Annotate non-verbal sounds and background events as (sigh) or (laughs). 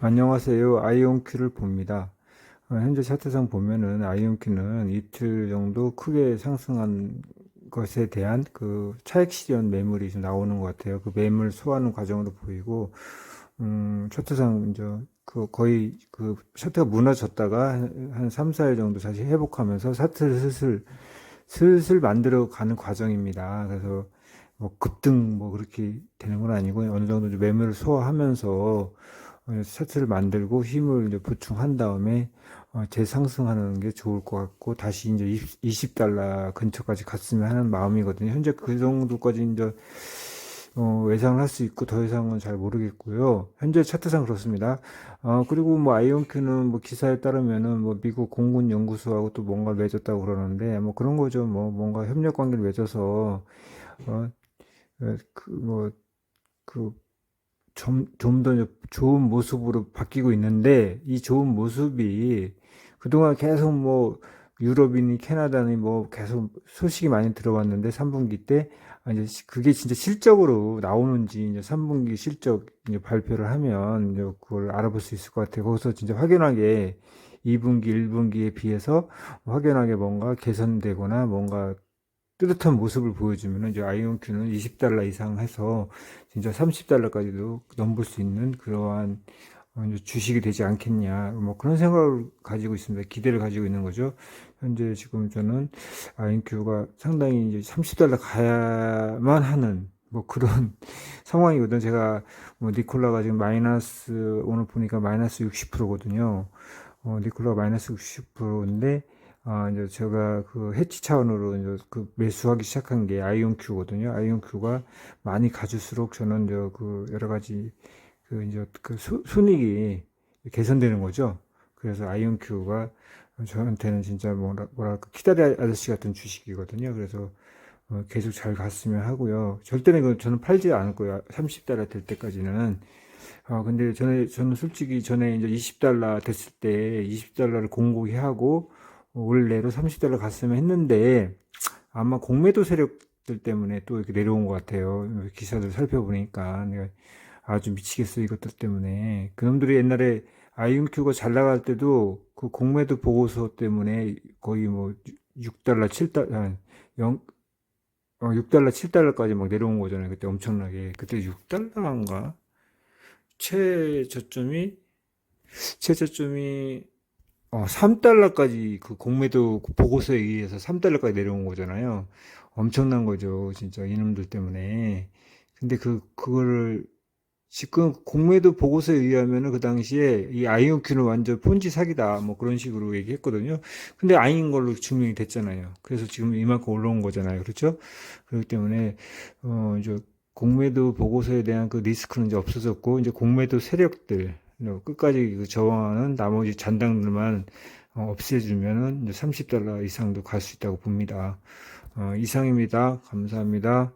안녕하세요. 아이온큐를 봅니다. 어, 현재 차트상 보면은 아이온큐는 이틀 정도 크게 상승한 것에 대한 그 차익 실현 매물이 좀 나오는 것 같아요. 그 매물 소화하는 과정으로 보이고, 음, 차트상 이제 그 거의 그 차트가 무너졌다가 한, 한 3, 4일 정도 다시 회복하면서 차트를 슬슬 슬슬 만들어 가는 과정입니다. 그래서 뭐 급등 뭐 그렇게 되는 건 아니고 어느 정도 좀 매물을 소화하면서 어, 차트를 만들고 힘을 이제 보충한 다음에 어, 재상승하는 게 좋을 것 같고 다시 이제 20, 달러 근처까지 갔으면 하는 마음이거든요. 현재 그 정도까지 이제 어, 예상을 할 수 있고 더 이상은 잘 모르겠고요. 현재 차트상 그렇습니다. 어, 그리고 뭐 아이온큐는 뭐 기사에 따르면은 뭐 미국 공군 연구소하고 또 뭔가 맺었다고 그러는데 뭐 그런 거죠. 뭐 뭔가 협력 관계를 맺어서 어, 그, 뭐, 그, 좀, 좀 더 좋은 모습으로 바뀌고 있는데, 이 좋은 모습이 그동안 계속 뭐, 유럽이니 캐나다니 뭐 계속 소식이 많이 들어왔는데, 3분기 때, 아, 이제 시- 그게 진짜 실적으로 나오는지, 이제 3분기 실적 이제 발표를 하면, 이제 그걸 알아볼 수 있을 것 같아요. 거기서 진짜 확연하게 2분기, 1분기에 비해서 확연하게 뭔가 개선되거나 뭔가 뜨뜻한 모습을 보여주면 이제 아이온큐는 20달러 이상 해서 진짜 30달러까지도 넘볼 수 있는 그러한 어, 주식이 되지 않겠냐 뭐 그런 생각을 가지고 있습니다. 기대를 가지고 있는 거죠. 현재 지금 저는 아이온큐가 상당히 이제 30달러 가야만 하는 뭐 그런 (laughs) 상황이거든요. 제가 뭐 니콜라가 지금 마이너스 오늘 보니까 마이너스 60%거든요. 어, 니콜라가 마이너스 60%인데 아, 이제 제가 그 해치 차원으로 이제 그 매수하기 시작한 게 아이온큐거든요. 아이온큐가 많이 가질수록 저는 이제 그 여러 가지 그 이제 그 수, 순익이 개선되는 거죠. 그래서 아이온큐가 저한테는 진짜 뭐라, 뭐랄까 키다리 아저씨 같은 주식이거든요. 그래서 어, 계속 잘 갔으면 하고요. 절대는 그 저는 팔지 거예요. 30달러 될 때까지는. 아, 근데 전에, 저는 솔직히 전에 이제 20달러 됐을 때 20달러를 공고히 하고 올 내로 30달러 갔으면 했는데 아마 공매도 세력들 때문에 또 이렇게 내려온 것 같아요. 기사들 살펴보니까 아주 미치겠어 이것들 때문에 그놈들이 옛날에 아이온큐가 잘 나갈 때도 그 공매도 보고서 때문에 거의 뭐 6달러, 7달러, 0, 어, 6달러, 7달러까지 막 내려온 거잖아요. 그때 엄청나게. 그때 6달러인가? 최저점이, 최저점이, 어, 3달러까지 그 공매도 보고서에 의해서 3달러까지 내려온 거잖아요. 엄청난 거죠. 진짜 이놈들 때문에. 근데 그, 그거를 지금 공매도 보고서에 의하면은 그 당시에 이 아이온큐는 완전 폰지 사기다. 뭐 그런 식으로 얘기했거든요. 근데 아닌 걸로 증명이 됐잖아요. 그래서 지금 이만큼 올라온 거잖아요. 그렇죠? 그렇기 때문에, 어, 이제 공매도 보고서에 대한 그 리스크는 이제 없어졌고, 이제 공매도 세력들, 어, 끝까지 그 저항하는 나머지 잔당들만 어, 없애주면은 이제 30달러 이상도 갈 수 있다고 봅니다. 어, 이상입니다. 감사합니다.